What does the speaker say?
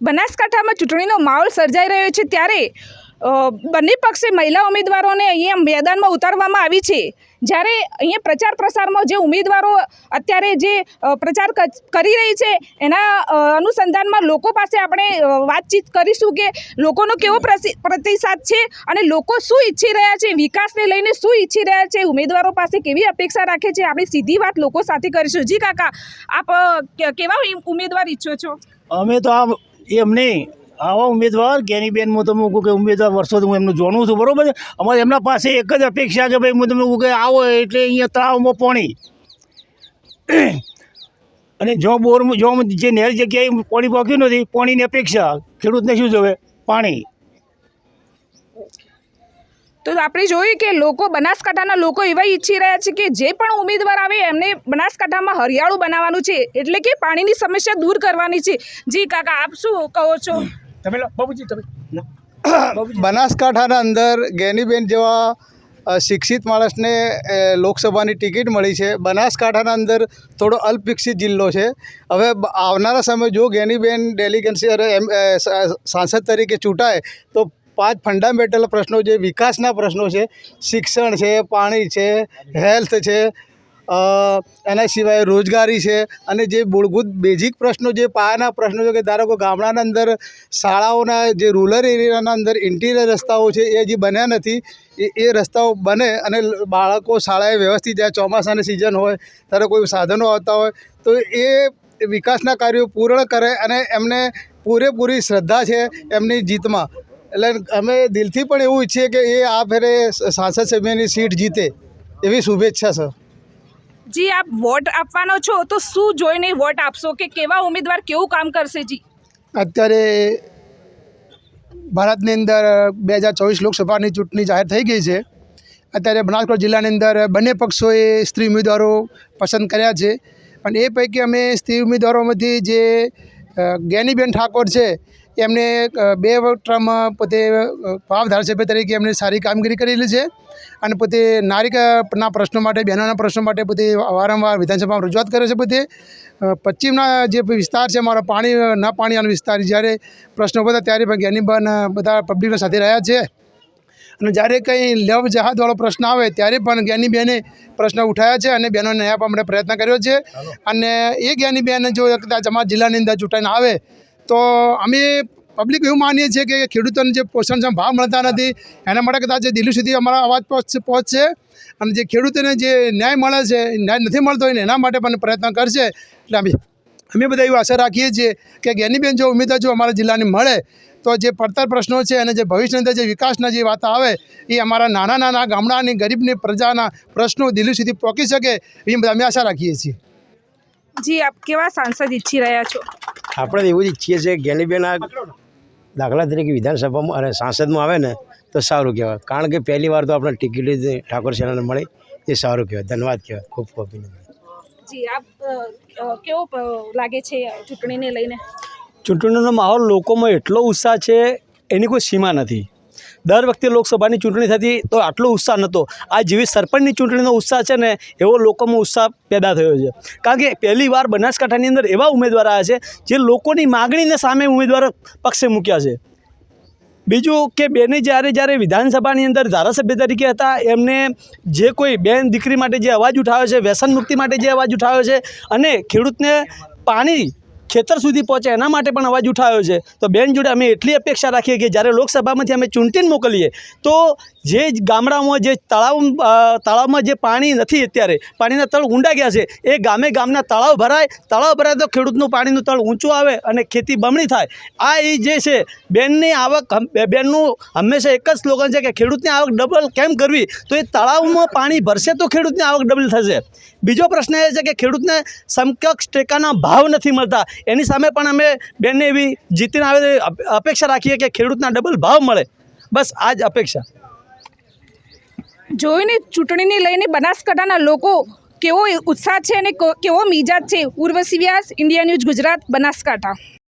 બનાસકાંઠામાં ચૂંટણીનો માહોલ સર્જાઈ રહ્યો છે ત્યારે બંને પક્ષે મહિલા ઉમેદવારોને અહીંયા મેદાનમાં ઉતારવામાં આવી છે. જ્યારે અહીંયા પ્રચાર પ્રસારમાં જે ઉમેદવારો અત્યારે જે પ્રચાર કરી રહી છે, એના અનુસંધાનમાં લોકો પાસે આપણે વાતચીત કરીશું કે લોકોનો કેવો પ્રતિસાદ છે અને લોકો શું ઈચ્છી રહ્યા છે, વિકાસને લઈને શું ઈચ્છી રહ્યા છે, ઉમેદવારો પાસે કેવી અપેક્ષા રાખે છે, આપણે સીધી વાત લોકો સાથે કરીશું. જી કાકા, આપ કેવા ઉમેદવાર ઈચ્છો છો? અમે તો આ એમ નહીં. આવા ઉમેદવાર જ્ઞાનીબેન હું તમે કહું કે ઉમેદવાર વર્ષોથી હું એમનું જાણું છું, બરાબર છે? અમારે એમના પાસે એક જ અપેક્ષા કે ભાઈ હું તમે કહું કે આવો એટલે અહીંયા તળાવમાં પાણી. અને જો બોર, જો જે નહેર જગ્યાએ પાણી પહોંચ્યું નથી, પાણીની અપેક્ષા. ખેડૂતને શું જોવે? પાણી. તો આપણે જોયું કે લોકો બનાસકાંઠાના લોકો એવા ઈચ્છી રહ્યા છે કે જે પણ ઉમેદવાર આવે એમને બનાસકાંઠામાં હરિયાળું બનાવવાનું છે. એટલે કે પાણીની સમસ્યા દૂર કરવાની છે. જી કાકા આપ શું કહો છો? તમે બાબુજી તમે. બનાસકાંઠાના અંદર ગેનીબેન જેવા શિક્ષિત માણસને લોકસભાની ટિકિટ મળી છે. બનાસકાંઠાના અંદર થોડો અલ્પવિકસિત જિલ્લો છે. હવે આવનારા સમય જો ગેનીબેન ડેલિગન્સી અરે એમ સાંસદ તરીકે ચૂંટાય તો પાંચ ફંડામેન્ટલ પ્રશ્નો જે વિકાસના પ્રશ્નો છે, શિક્ષણ છે, પાણી છે હેલ્થ છે એના સિવાય રોજગારી છે અને જે મૂળભૂત બેઝિક પ્રશ્નો જે પાયાના પ્રશ્નો છે કે ધારો કે ગામડાના અંદર શાળાઓના જે રૂરલ એરિયાના અંદર ઇન્ટિરિયર રસ્તાઓ છે એ હજી બન્યા નથી, એ એ રસ્તાઓ બને અને બાળકો શાળાએ વ્યવસ્થિત જાય ચોમાસાની સિઝન હોય, ત્યારે કોઈ સાધનો આવતા હોય, તો એ વિકાસના કાર્યો પૂર્ણ કરે અને એમને પૂરેપૂરી શ્રદ્ધા છે એમની જીતમાં. એટલે અમે દિલથી પણ એવું ઈચ્છીએ કે એ આ ફેરે સાંસદ સભ્યની સીટ જીતે. એવી શુભેચ્છા સર. જી આપ વોટ આપવાનો છો તો શું જોઈને વોટ આપશો કે કેવા ઉમેદવાર કેવું કામ કરશે જી? અત્યારે ભારતની અંદર બે હજાર ચોવીસ લોકસભાની ચૂંટણી જાહેર થઈ ગઈ છે. અત્યારે બનાસકાંઠા જિલ્લાની અંદર બંને પક્ષોએ સ્ત્રી ઉમેદવારો પસંદ કર્યા છે. પણ એ પૈકી અમે સ્ત્રી ઉમેદવારોમાંથી જે જ્ઞાનીબેન ઠાકોર છે એમને બે ટર્મ પોતે ભાવ ધારાસભ્ય તરીકે એમણે સારી કામગીરી કરેલી છે અને પોતે નારીકના પ્રશ્નો માટે બહેનોના પ્રશ્નો માટે પોતે વારંવાર વિધાનસભામાં રજૂઆત કરે છે પોતે. પશ્ચિમના જે વિસ્તાર છે મારો પાણી ના પાણીનો વિસ્તાર જ્યારે પ્રશ્નો બધા ત્યારે પણ જ્ઞાનીબન બધા પબ્લિકના સાથે રહ્યા છે. અને જ્યારે કંઈ લવ જહાજવાળો પ્રશ્ન આવે ત્યારે પણ જ્ઞાનીબેને પ્રશ્ન ઉઠાવ્યા છે અને બહેનોને આપવા માટે પ્રયત્ન કર્યો છે. અને એ જ્ઞાનીબેન જો કદાચ અમારા જિલ્લાની અંદર ચૂંટાઈને આવે તો અમે પબ્લિક એવું માનીએ છીએ કે ખેડૂતોને જે પોષણક્ષમ ભાવ મળતા નથી, એના માટે કદાચ દિલ્હી સુધી અમારા અવાજ પહોંચશે અને જે ખેડૂતોને જે ન્યાય મળે છે ન્યાય નથી મળતો હોય એના માટે પણ પ્રયત્ન કરશે. એટલે અમે અમે બધા એવી આશા રાખીએ છીએ કે જ્ઞાનીબેન જો ઉમેદવાર જો અમારા જિલ્લાને મળે, તો જે પડતર પ્રશ્નો છે અને જે ભવિષ્યની અંદર જે વિકાસના જે વાત આવે, એ અમારા નાના નાના ગામડાની ગરીબની પ્રજાના પ્રશ્નો દિલ્હી સુધી પહોંચી શકે એ અમે આશા રાખીએ છીએ. જી આપ કેવા સાંસદ ઈચ્છી રહ્યા છો? આપણે એવું જ ઈચ્છીએ છીએ ગેલીબેન આ દાખલા તરીકે વિધાનસભામાં અને સાંસદમાં આવે ને તો સારું કહેવાય. કારણ કે પહેલી વાર તો આપણે ટિકિટ ઠાકોર સેનાને મળી એ સારું કહેવાય. ધન્યવાદ કહેવાય. ખૂબ ખૂબ અભિનંદન. જી આપ કેવો લાગે છે ચૂંટણીને લઈને? ચૂંટણીનો માહોલ લોકોમાં એટલો ઉત્સાહ છે એની કોઈ સીમા નથી. દર વખતે લોકસભાની ચૂંટણી થતી તો આટલો ઉત્સાહ નહોતો. આ જેવી સરપંચની ચૂંટણીનો ઉત્સાહ છે ને, એવો લોકોમાં ઉત્સાહ પેદા થયો છે. કારણ કે પહેલી વાર બનાસકાંઠાની અંદર એવા ઉમેદવાર આવ્યા છે, જે લોકોની માગણીને સામે ઉમેદવાર પક્ષે મૂક્યા છે. બીજું કે બેને જ્યારે જ્યારે વિધાનસભાની અંદર ધારાસભ્ય તરીકે હતા, એમને જે કોઈ બેન દીકરી માટે જે અવાજ ઉઠાવ્યો છે, વ્યસન મુક્તિ માટે જે અવાજ ઉઠાવ્યો છે અને ખેડૂતને પાણી ખેતર સુધી પહોંચે, એના માટે પણ અવાજ ઉઠાવ્યો છે. તો બેન જોડે અમે એટલી અપેક્ષા રાખીએ કે જ્યારે લોકસભામાંથી અમે ચૂંટીને મોકલીએ, તો જે ગામડામાં જે તળાવ તળાવમાં જે પાણી નથી અત્યારે, પાણીના તળ ઊંડા ગયા છે, એ ગામે ગામના તળાવ ભરાય તળાવ ભરાય તો ખેડૂતનું પાણીનું તળ ઊંચું આવે અને ખેતી બમણી થાય. આ એ જે છે, બેનની આવક બેનનું હંમેશા એક જ સ્લોગન છે કે ખેડૂતની આવક ડબલ કેમ કરવી? તો એ તળાવમાં પાણી ભરશે તો ખેડૂતની આવક ડબલ થશે. બીજો પ્રશ્ન એ છે કે ખેડૂતને સમકક્ષ ટેકાના ભાવ નથી મળતા. એની સામે પણ અમે બેનને એવી જીતીને આવે અપેક્ષા રાખીએ કે ખેડૂતના ડબલ ભાવ મળે. બસ આ જ અપેક્ષા. જોઈને ચૂંટણીને લઈને બનાસકાંઠાના લોકો કેવો ઉત્સાહ છે અને કેવો મિજાજ છે? Urvashi Vyas, India news Gujarat, Banaskantha.